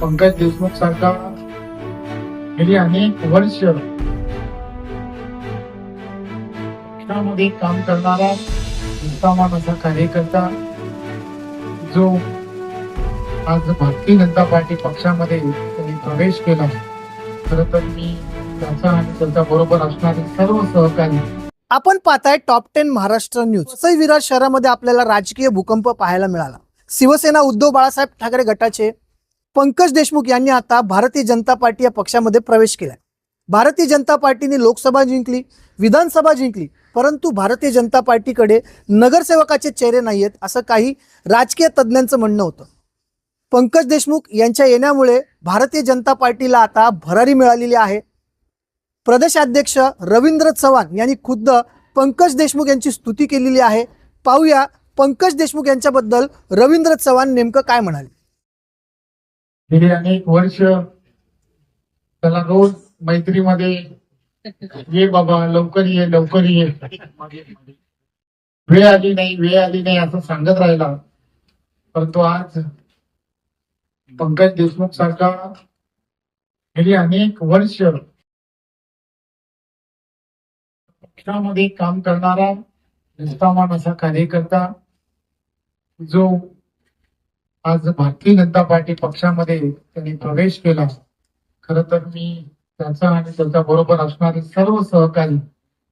पंकज देशमुख सारखा गेली अनेक वर्ष. पक्षामध्ये काम करणारा निष्ठावान असा कार्यकर्ता जो आज भारतीय जनता पार्टी पक्षामध्ये त्यांनी प्रवेश केला. खर तर मी त्याचा आणि त्याच्या बरोबर असणारे सर्व सहकारी. आपण पाहताय top ten Maharashtra news Vasai Virar शहरामध्ये आपल्याला राजकीय भूकंप पाहायला मिळाला. शिवसेना उद्धव बाळासाहेब ठाकरे गटाचे पंकज देशमुख यांनी आता भारतीय जनता पार्टी या पक्षामध्ये प्रवेश केला भारतीय जनता पार्टीने लोकसभा जिंकली विधानसभा जिंकली परंतु भारतीय जनता पार्टीकडे नगरसेवकाचे चेहरे नाही आहेत असं काही राजकीय तज्ज्ञांचं म्हणणं होतं. पंकज देशमुख यांच्या येण्यामुळे भारतीय जनता पार्टीला आता भरारी मिळालेली आहे. प्रदेशाध्यक्ष रवींद्र चव्हाण यांनी खुद्द पंकज देशमुख यांची स्तुती केलेली आहे. पाहूया पंकज देशमुख यांच्याबद्दल रवींद्र चव्हाण नेमकं काय म्हणाले. गेली अनेक वर्ष त्याला रोज मैत्रीमध्ये ये बाबा लवकर ये लवकर ये. वेळ आली नाही वेळ आली नाही असं सांगत राहिला. परंतु आज पंकज देशमुख सारखा गेली अनेक वर्ष पक्षामध्ये काम करणारा निष्ठावान असा कार्यकर्ता जो आज भारतीय जनता पार्टी पक्षामध्ये त्यांनी प्रवेश केला. खर तर मी त्याचा आणि त्याच्या बरोबर असणारे सर्व सहकारी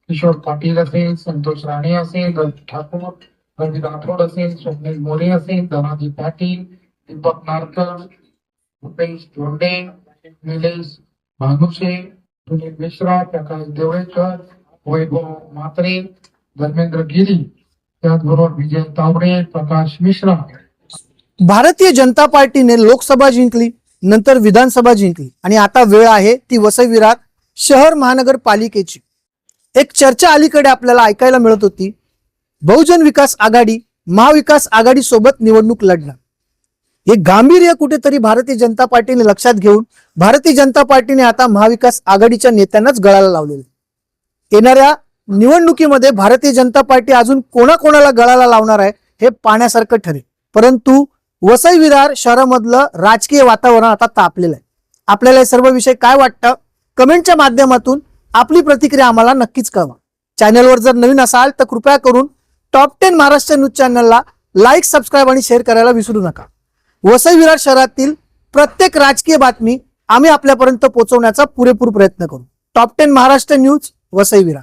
किशोर पाटील असेल संतोष राणे असेल रवी ठाकूर रवी राठोड असेल स्वप्नील मोरे असेल धनाजी पाटील दीपक नारकर भूपेश धोंडे निलेश भानुशे सुनील मिश्रा प्रकाश देवळेकर वैभव म्हात्रे धर्मेंद्र गिरी त्याचबरोबर विजय तावडे प्रकाश मिश्रा. भारतीय जनता पार्टीने लोकसभा जिंकली नंतर विधानसभा जिंकली. आणि आता वेळ आहे ती वसई विरार शहर महानगरपालिकेची. एक चर्चा अलीकडे आपल्याला ऐकायला मिळत होती. बहुजन विकास आघाडी महाविकास आघाडी सोबत निवडणूक लढणार. हे गांभीर्य कुठेतरी भारतीय जनता पार्टीने लक्षात घेऊन भारतीय जनता पार्टीने आता महाविकास आघाडीच्या नेत्यांनाच गळाला लावलेलं येणाऱ्या निवडणुकीमध्ये भारतीय जनता पार्टी अजून कोणाकोणाला गळाला लावणार आहे हे पाहण्यासारखं ठरेल. परंतु वसई विरार शहरामधलं राजकीय वातावरण आता तापलेलं आहे. आपल्याला हे सर्व विषय काय वाटतं? कमेंटच्या माध्यमातून आपली प्रतिक्रिया आम्हाला नक्कीच कळवा. चॅनलवर जर नवीन असाल तर कृपया करून टॉप टेन महाराष्ट्र न्यूज चॅनलला लाईक सबस्क्राईब आणि शेअर करायला विसरू नका. वसई विरार शहरातील प्रत्येक राजकीय बातमी आम्ही आपल्यापर्यंत पोहोचवण्याचा पुरेपूर प्रयत्न करू. Top ten Maharashtra news Vasai Virar.